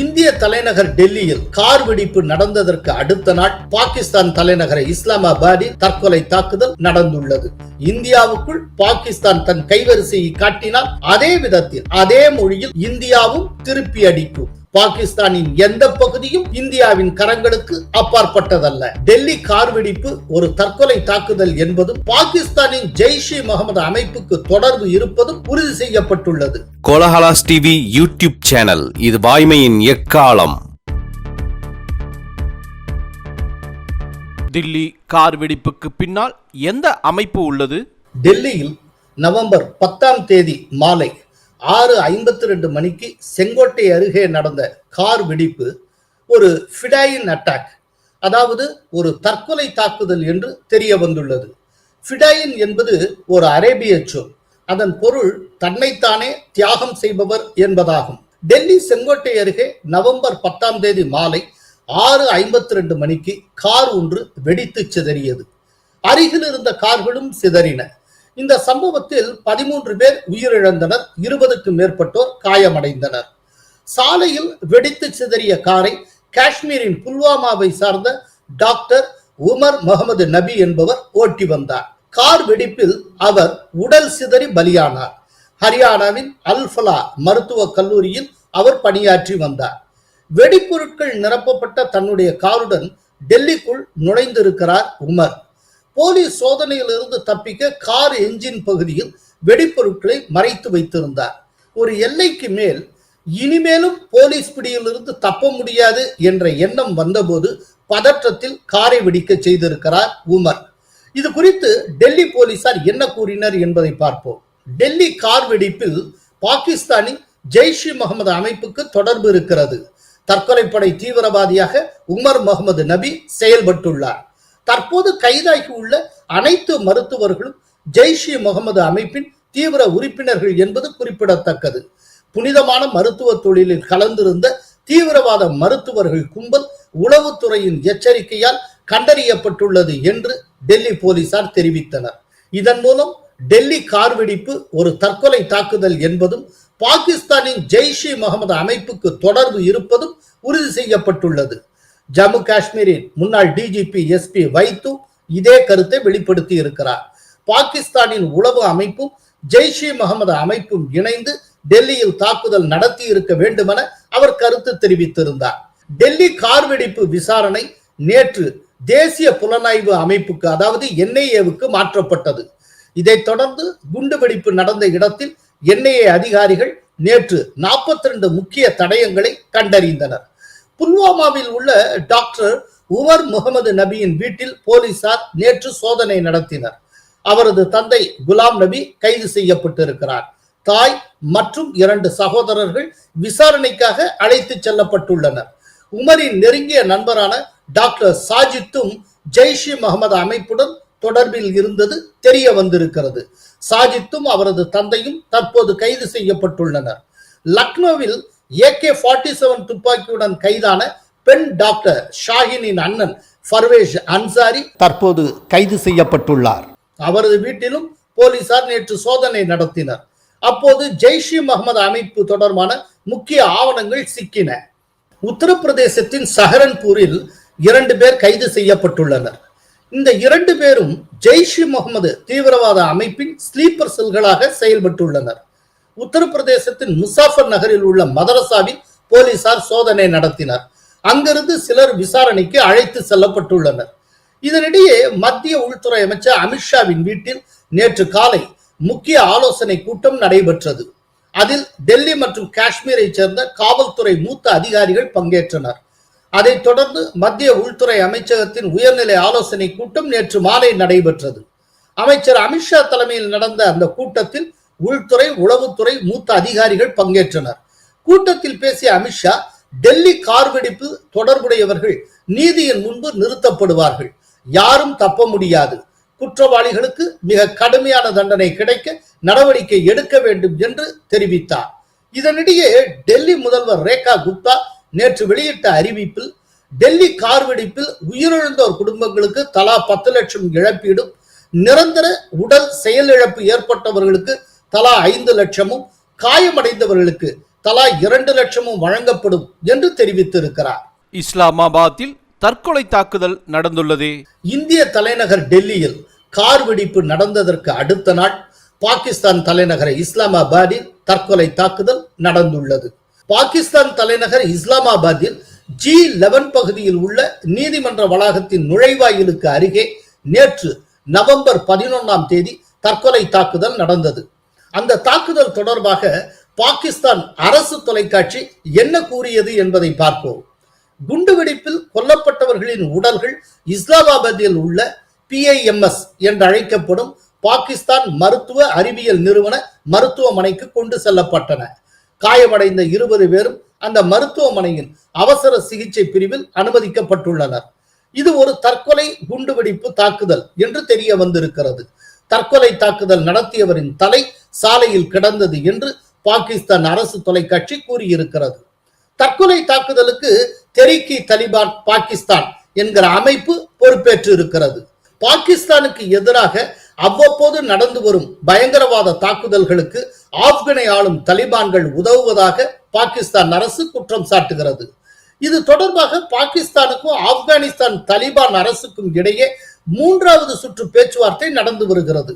இந்திய தலைநகர் டெல்லியில் கார் வெடிப்பு நடந்ததற்கு அடுத்த நாள் பாகிஸ்தான் தலைநகர் இஸ்லாமாபாத்தில் தற்கொலை தாக்குதல் நடந்துள்ளது. இந்தியாவுக்குள் பாகிஸ்தான் தன் கைவரிசையை காட்டினால் அதே விதத்தில் அதே மொழியில் இந்தியாவும் திருப்பி அடிக்கும். பாகிஸ்தானின் எந்த பகுதியும் இந்தியாவின் கரங்களுக்கு அப்பாற்பட்டதல்ல. டெல்லி கார் வெடிப்பு ஒரு தற்கொலை தாக்குதல் என்பதும் பாகிஸ்தானின் ஜெய்ஷ் முகமது அமைப்புக்கு தொடர்பு இருப்பதும் உறுதி செய்யப்பட்டுள்ளது. கோலஹலாஸ் டிவி யூடியூப் சேனல் இது வாய்மையின் எக்காலம். தில்லி கார் வெடிப்புக்கு பின்னால் எந்த அமைப்பு உள்ளது? டெல்லியில் நவம்பர் பத்தாம் தேதி மாலை ஆறு ஐம்பத்தி ரெண்டு மணிக்கு செங்கோட்டை அருகே நடந்த கார் வெடிப்பு ஒரு ஃபிடாயின் அட்டாக் அதாவது ஒரு தற்கொலை தாக்குதல் என்று தெரிய வந்துள்ளது. ஃபிடாயின் என்பது ஒரு அரேபிய சொல். அதன் பொருள் தன்னைத்தானே தியாகம் செய்பவர் என்பதாகும். டெல்லி செங்கோட்டை அருகே நவம்பர் பத்தாம் தேதி மாலை ஆறு ஐம்பத்தி ரெண்டு மணிக்கு கார் ஒன்று வெடித்து சிதறியது. அருகில் இருந்த கார்களும் சிதறின. இந்த சம்பவத்தில் பதிமூன்று பேர் உயிரிழந்தனர் இருபதுக்கும் மேற்பட்டோர் காயமடைந்தனர். சாலையில் வெடித்து சிதறிய காரை காஷ்மீரின் புல்வாமாவை சார்ந்த டாக்டர் உமர் முகமது நபி என்பவர் ஓட்டி வந்தார். கார் வெடிப்பில் அவர் உடல் சிதறி பலியானார். ஹரியானாவின் அல்ஃபலா மருத்துவக் கல்லூரியில் அவர் பணியாற்றி வந்தார். வெடிப்பொருட்கள் நிரப்பப்பட்ட தன்னுடைய காருடன் டெல்லிக்குள் நுழைந்திருக்கிறார் உமர். போலீஸ் சோதனையிலிருந்து தப்பிக்க கார் என்ஜின் பகுதியில் வெடிப்பொருட்களை மறைத்து வைத்திருந்தார். ஒரு எல்லைக்கு மேல் இனிமேலும் போலீஸ் பிடியிலிருந்து தப்ப முடியாது என்ற எண்ணம் வந்தபோது பதற்றத்தில் காரை வெடிக்க செய்திருக்கிறார் உமர். இது குறித்து டெல்லி போலீசார் என்ன கூறினர் என்பதை பார்ப்போம். டெல்லி கார் வெடிப்பில் பாகிஸ்தானின் ஜெய்ஷ் முகமது அமைப்புக்கு தொடர்பு இருக்கிறது. தற்கொலைப்படை தீவிரவாதியாக உமர் முகமது நபி செயல்பட்டுள்ளார். தற்போது கைதாகி உள்ள அனைத்து மருத்துவர்களும் ஜெய்ஷ் முகமது அமைப்பின் தீவிர உறுப்பினர்கள் என்பது குறிப்பிடத்தக்கது. புனிதமான மருத்துவ தொழிலில் கலந்திருந்த தீவிரவாத மருத்துவர்கள் கும்பல் உளவுத்துறையின் எச்சரிக்கையால் கண்டறியப்பட்டுள்ளது என்று டெல்லி போலீசார் தெரிவித்தனர். இதன் மூலம் டெல்லி கார் வெடிப்பு ஒரு தற்கொலை தாக்குதல் என்பதும் பாகிஸ்தானின் ஜெய்ஷ் இ முகமது அமைப்புக்கு தொடர்பு இருப்பதும் உறுதி செய்யப்பட்டுள்ளது. ஜம்மு காஷ்மீரின் முன்னாள் டிஜிபி எஸ்பி வைத்து இதே கருத்தை வெளிப்படுத்தி இருக்கிறார். பாகிஸ்தானின் உளவு அமைப்பும் ஜெய்ஷ் இ முகமது அமைப்பும் இணைந்து டெல்லியில் தாக்குதல் நடத்தி இருக்க வேண்டுமென அவர் கருத்து தெரிவித்திருந்தார். டெல்லி கார் வெடிப்பு விசாரணை நேற்று தேசிய புலனாய்வு அமைப்புக்கு அதாவது என்ஐஏவுக்கு மாற்றப்பட்டது. இதைத் தொடர்ந்து குண்டுவெடிப்பு நடந்த இடத்தில் என்ஐஏ அதிகாரிகள் நேற்று நாற்பத்தி ரெண்டு முக்கிய தடயங்களை கண்டறிந்தனர். புல்வாமாவில் உள்ள டாக்டர் உமர் முகமது நபியின் வீட்டில் போலீசார் நேற்று சோதனை நடத்தினர். அவரது தந்தை குலாம் நபி கைது செய்யப்பட்டிருக்கிறார். தாய் மற்றும் இரண்டு சகோதரர்கள் விசாரணைக்காக அழைத்து செல்லப்பட்டுள்ளனர். உமரின் நெருங்கிய நண்பரான டாக்டர் சாஜித்தும் ஜெய்ஷ் முகமது அமைப்புடன் தொடர்பில் இருந்தது தெரிய வந்திருக்கிறது. சாஜித்தும் அவரது தந்தையும் தற்போது கைது செய்யப்பட்டுள்ளனர். லக்னோவில் ஏகே ஃபார்ட்டி செவன் துப்பாக்கியுடன் கைதான பெண் டாக்டர் ஷாஹினின் அண்ணன் ஃபர்வேஷ் அன்சாரி தற்போது கைது செய்யப்பட்டுள்ளார். அவரது வீட்டிலும் போலீசார் நேற்று சோதனை நடத்தினர். அப்போது ஜெய்ஷி முகமது அமைப்பு தொடர்பான முக்கிய ஆவணங்கள் சிக்கின. உத்தரப்பிரதேசத்தின் சஹரன்பூரில் இரண்டு பேர் கைது செய்யப்பட்டுள்ளனர். இந்த இரண்டு பேரும் ஜெய்ஷி முகமது தீவிரவாத அமைப்பின் ஸ்லீப்பர் செல்களாக செயல்பட்டுள்ளனர். உத்தரப்பிரதேசத்தின் முசாஃபர் நகரில் உள்ள மதரசாவில் போலீசார் சோதனை நடத்தினர். அங்கிருந்து சிலர் விசாரணைக்கு அழைத்து செல்லப்பட்டுள்ளனர். இதனிடையே மத்திய உள்துறை அமைச்சர் அமித்ஷாவின் வீட்டில் நேற்று காலை முக்கிய ஆலோசனை கூட்டம் நடைபெற்றது. அதில் டெல்லி மற்றும் காஷ்மீரை சேர்ந்த காவல்துறை மூத்த அதிகாரிகள் பங்கேற்றனர். அதைத் தொடர்ந்து மத்திய உள்துறை அமைச்சகத்தின் உயர்நிலை ஆலோசனை கூட்டம் நேற்று மாலை நடைபெற்றது. அமைச்சர் அமித்ஷா தலைமையில் நடந்த அந்த கூட்டத்தில் உள்துறை உளவுத்துறை மூத்த அதிகாரிகள் பங்கேற்றனர். கூட்டத்தில் பேசிய அமித்ஷா டெல்லி கார் வெடிப்பு தொடர்புடையவர்கள் நீதியின் முன்பு நிறுத்தப்படுவார்கள். யாரும் தப்ப முடியாது. குற்றவாளிகளுக்கு மிக கடுமையான தண்டனை கிடைக்க நடவடிக்கை எடுக்க வேண்டும் என்று தெரிவித்தார். இதனிடையே டெல்லி முதல்வர் ரேகா குப்தா நேற்று வெளியிட்ட அறிவிப்பில் டெல்லி கார் வெடிப்பில் உயிரிழந்தோர் குடும்பங்களுக்கு தலா பத்து லட்சம் இழப்பீடும் நிரந்தர உடல் செயலிழப்பு ஏற்பட்டவர்களுக்கு தலா ஐந்து லட்சமும் காயமடைந்தவர்களுக்கு தலா இரண்டு லட்சமும் வழங்கப்படும் என்று தெரிவித்திருக்கிறார். இஸ்லாமாபாத்தில் தற்கொலை தாக்குதல் நடந்துள்ளது. இந்திய தலைநகர் டெல்லியில் கார் வெடிப்பு நடந்ததற்கு அடுத்த நாள் பாகிஸ்தான் தலைநகர் இஸ்லாமாபாத்தில் தற்கொலை தாக்குதல் நடந்துள்ளது. பாகிஸ்தான் தலைநகர் இஸ்லாமாபாத்தில் ஜி லெவன் பகுதியில் உள்ள நீதிமன்ற வளாகத்தின் நுழைவாயிலுக்கு அருகே நேற்று நவம்பர் பதினொன்னாம் தேதி தற்கொலை தாக்குதல் நடந்தது. அந்த தாக்குதல் தொடர்பாக பாகிஸ்தான் அரசு தொலைக்காட்சி என்ன கூறியது என்பதை பார்ப்போம். குண்டுவெடிப்பில் கொல்லப்பட்டவர்களின் உடல்கள் இஸ்லாமாபாத்தில் உள்ள பிஐஎம்எஸ் என்று அழைக்கப்படும் பாகிஸ்தான் மருத்துவ அறிவியல் நிறுவன மருத்துவமனைக்கு கொண்டு செல்லப்பட்டன. காயமடைந்த இருபது பேரும் அந்த மருத்துவமனையின் அவசர சிகிச்சை பிரிவில் அனுமதிக்கப்பட்டுள்ளனர். இது ஒரு தற்கொலை குண்டுவெடிப்பு தாக்குதல் என்று தெரிய வந்திருக்கிறது. தற்கொலை தாக்குதல் நடத்தியவரின் தலை சாலையில் கிடந்தது என்று பாகிஸ்தான் அரசு தொலைக்காட்சி கூறியிருக்கிறது. தற்கொலை தாக்குதலுக்கு தெரிக்கி தலிபான் பாகிஸ்தான் என்கிற அமைப்பு பொறுப்பேற்று இருக்கிறது. பாகிஸ்தானுக்கு எதிராக அவ்வப்போது நடந்து வரும் பயங்கரவாத தாக்குதல்களுக்கு ஆப்கனை ஆளும் தலிபான்கள் உதவுவதாக பாகிஸ்தான் அரசு குற்றம் சாட்டுகிறது. இது தொடர்பாக பாகிஸ்தானுக்கும் ஆப்கானிஸ்தான் தலிபான் அரசுக்கும் இடையே மூன்றாவது சுற்று பேச்சுவார்த்தை நடந்து வருகிறது.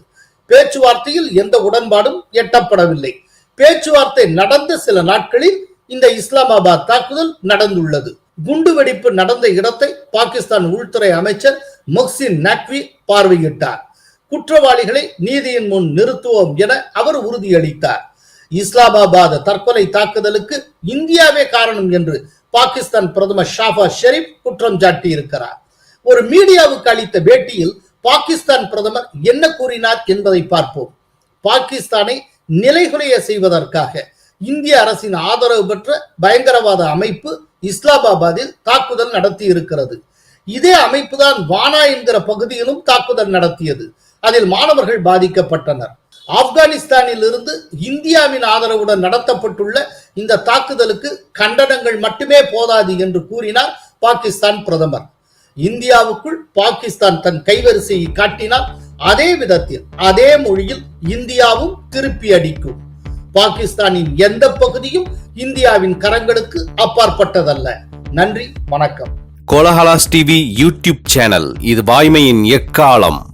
பேச்சுவார்த்தையில் எந்த உடன்பாடும் எட்டப்படவில்லை. பேச்சுவார்த்தை நடந்த சில நாட்களில் இந்த இஸ்லாமாபாத் தாக்குதல் நடந்துள்ளது. குண்டுவெடிப்பு நடந்த இடத்தை பாகிஸ்தான் உள்துறை அமைச்சர் மொஹ்சின் நக்வி பார்வையிட்டார். குற்றவாளிகளை நீதியின் முன் நிறுத்துவோம் என அவர் உறுதியளித்தார். இஸ்லாமாபாத் தற்கொலை தாக்குதலுக்கு இந்தியாவே காரணம் என்று பாகிஸ்தான் பிரதமர் ஷாஃபா ஷெரீப் குற்றம் சாட்டியிருக்கிறார். ஒரு மீடியாவுக்கு அளித்த பேட்டியில் பாகிஸ்தான் பிரதமர் என்ன கூறினார் என்பதை பார்ப்போம். பாகிஸ்தானை நிலைகுலைய செய்வதற்காக இந்திய அரசின் ஆதரவு பெற்ற பயங்கரவாத அமைப்பு இஸ்லாமாபாத்தில் தாக்குதல் நடத்தி இருக்கிறது இதே அமைப்புதான் வானா என்கிற பகுதியிலும் தாக்குதல் நடத்தியது. அதில் மாணவர்கள் பாதிக்கப்பட்டனர். ஆப்கானிஸ்தானில் இருந்து இந்தியாவின் ஆதரவுடன் நடத்தப்பட்டுள்ள இந்த தாக்குதலுக்கு கண்டனங்கள் மட்டுமே போதாது என்று கூறினார் பாகிஸ்தான் பிரதமர். இந்தியாவுக்குள் பாகிஸ்தான் தன் கைவரிசையை காட்டினால் அதே விதத்தில் அதே மொழியில் இந்தியாவும் திருப்பி அடிக்கும். பாகிஸ்தானின் எந்த பகுதியும் இந்தியாவின் கரங்களுக்கு அப்பாற்பட்டதல்ல. நன்றி வணக்கம். கோலஹலாஸ் டிவி யூடியூப் சேனல் இது வாய்மையின் எக்காலம்.